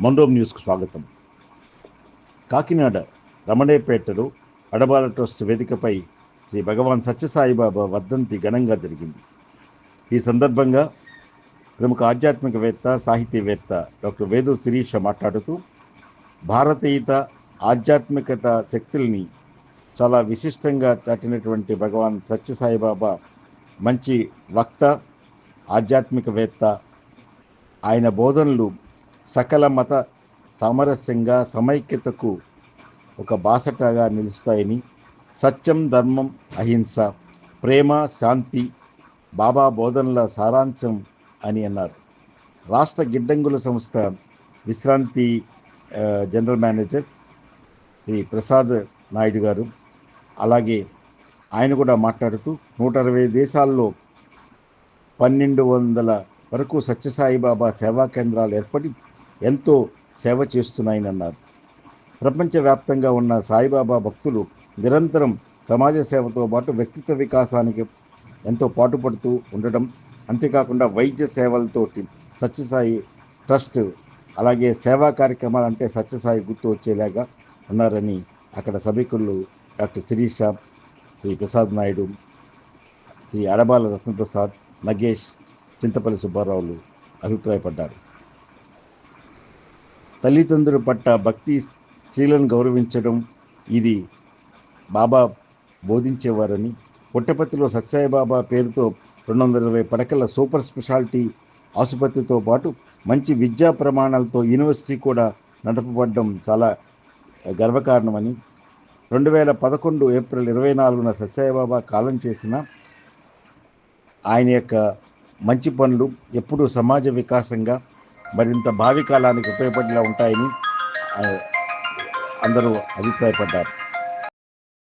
మండోమ్ న్యూస్కు స్వాగతం. కాకినాడ రమణేపేటలో అడబాల ట్రస్ట్ వేదికపై శ్రీ భగవాన్ సత్యసాయిబాబా వర్ధంతి ఘనంగా జరిగింది. ఈ సందర్భంగా ప్రముఖ ఆధ్యాత్మికవేత్త సాహితీవేత్త డాక్టర్ వేదు శిరీష మాట్లాడుతూ భారతీయత ఆధ్యాత్మికత శక్తుల్ని చాలా విశిష్టంగా చాటినటువంటి భగవాన్ సత్యసాయిబాబా మంచి వక్త ఆధ్యాత్మికవేత్త. ఆయన బోధనలు సకల మత సామరస్యంగా సమైక్యతకు ఒక బాసటగా నిలుస్తాయని సత్యం ధర్మం అహింస ప్రేమ శాంతి బాబా బోధనల సారాంశం అని అన్నారు. రాష్ట్ర గిడ్డంగుల సంస్థ విశ్రాంతి జనరల్ మేనేజర్ శ్రీ ప్రసాద్ నాయుడు గారు అలాగే ఆయన కూడా మాట్లాడుతూ నూట అరవై దేశాల్లో పన్నెండు వందల వరకు సత్యసాయిబాబా సేవా కేంద్రాలు ఏర్పడి ఎంతో సేవ చేస్తున్నాయని అన్నారు ప్రపంచవ్యాప్తంగా ఉన్న సాయిబాబా భక్తులు నిరంతరం సమాజ సేవతో పాటు వ్యక్తిత్వ వికాసానికి ఎంతో పాటుపడుతూ ఉండడం అంతేకాకుండా వైద్య సేవలతోటి సత్యసాయి ట్రస్ట్ అలాగే సేవా కార్యక్రమాలు అంటే సత్యసాయి గుర్తు వచ్చేలాగా ఉన్నారని అక్కడ సభికులు డాక్టర్ శిరీష శ్రీ ప్రసాద్ నాయుడు శ్రీ అడబాల రత్నప్రసాద్ నగేష్ చింతపల్లి సుబ్బారావులు అభిప్రాయపడ్డారు. తల్లిదండ్రుల పట్ల భక్తి స్త్రీలను గౌరవించడం ఇది బాబా బోధించేవారని పుట్టపర్తిలో సత్యసాయిబాబా పేరుతో రెండు వందల ఇరవై పడకల సూపర్ స్పెషాలిటీ ఆసుపత్రితో పాటు మంచి విద్యా ప్రమాణాలతో యూనివర్సిటీ కూడా నడపబడడం చాలా గర్వకారణమని రెండు వేల పదకొండు ఏప్రిల్ ఇరవై నాలుగున సత్యసాయిబాబా కాలం చేసిన ఆయన యొక్క మంచి పనులు ఎప్పుడూ సమాజ వికాసంగా మరింత భావి కాలానికి ఉపయోగపడేలా ఉంటాయని అందరూ అభిప్రాయపడ్డారు.